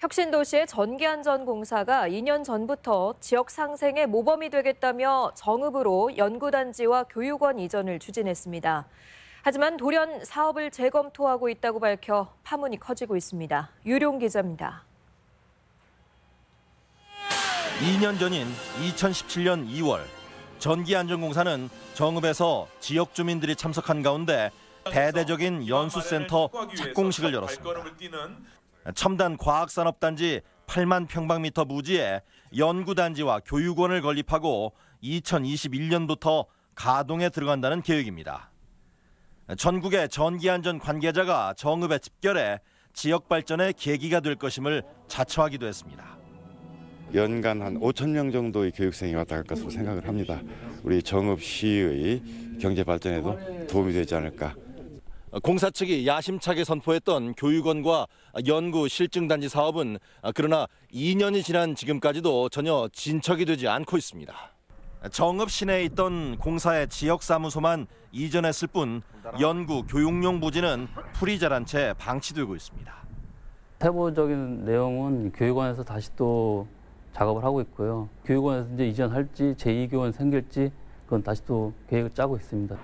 혁신도시의 전기안전공사가 2년 전부터 지역 상생의 모범이 되겠다며 정읍으로 연구단지와 교육원 이전을 추진했습니다. 하지만 돌연 사업을 재검토하고 있다고 밝혀 파문이 커지고 있습니다. 유룡 기자입니다. 2년 전인 2017년 2월 전기안전공사는 정읍에서 지역 주민들이 참석한 가운데 대대적인 연수센터 착공식을 열었습니다. 첨단 과학산업단지 8만 평방미터 부지에 연구단지와 교육원을 건립하고 2021년부터 가동에 들어간다는 계획입니다. 전국의 전기안전 관계자가 정읍에 집결해 지역 발전의 계기가 될 것임을 자처하기도 했습니다. 연간 한 5천 명 정도의 교육생이 왔다 갈 것으로 생각을 합니다. 우리 정읍시의 경제 발전에도 도움이 되지 않을까. 공사 측이 야심차게 선포했던 교육원과 연구 실증단지 사업은 그러나 2년이 지난 지금까지도 전혀 진척이 되지 않고 있습니다. 정읍 시내에 있던 공사의 지역 사무소만 이전했을 뿐 연구 교육용 부지는 풀이 자란 채 방치되고 있습니다. 세부적인 내용은 교육원에서 다시 또 작업을 하고 있고요. 교육원에서 이제 이전할지 제2교원 생길지 그건 다시 또 계획을 짜고 있습니다.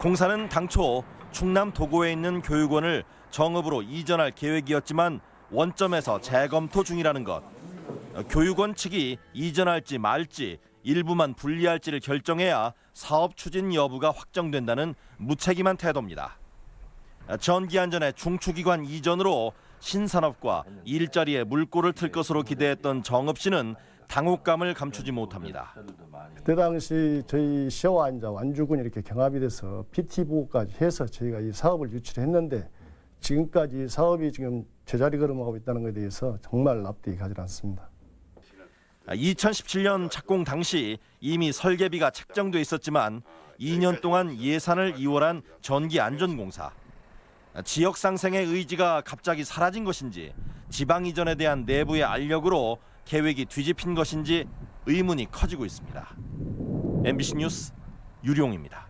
공사는 당초 충남 도고에 있는 교육원을 정읍으로 이전할 계획이었지만 원점에서 재검토 중이라는 것. 교육원 측이 이전할지 말지 일부만 분리할지를 결정해야 사업 추진 여부가 확정된다는 무책임한 태도입니다. 전기 안전의 중추기관 이전으로 신산업과 일자리에 물꼬를 틀 것으로 기대했던 정읍시는 당혹감을 감추지 못합니다. 그때 당시 저희 시와 이제 완주군이 이렇게 경합이 돼서 PT 보고까지 해서 저희가 이 사업을 유치를 했는데 지금까지 사업이 지금 제자리 걸음하고 있다는 것에 대해서 정말 납득이 가지 않습니다. 2017년 착공 당시 이미 설계비가 책정돼 있었지만 2년 동안 예산을 이월한 전기 안전공사. 지역 상생의 의지가 갑자기 사라진 것인지 지방 이전에 대한 내부의 알력으로 계획이 뒤집힌 것인지 의문이 커지고 있습니다. MBC 뉴스 유룡입니다.